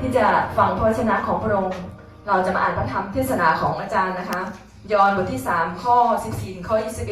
ที่จะฟังพระวจนะของพระองค์ เราจะมาอ่านพระธรรมเทศนาของอาจารย์นะคะ ยอห์นบทที่ 3 ข้อ 14 ข้อ 21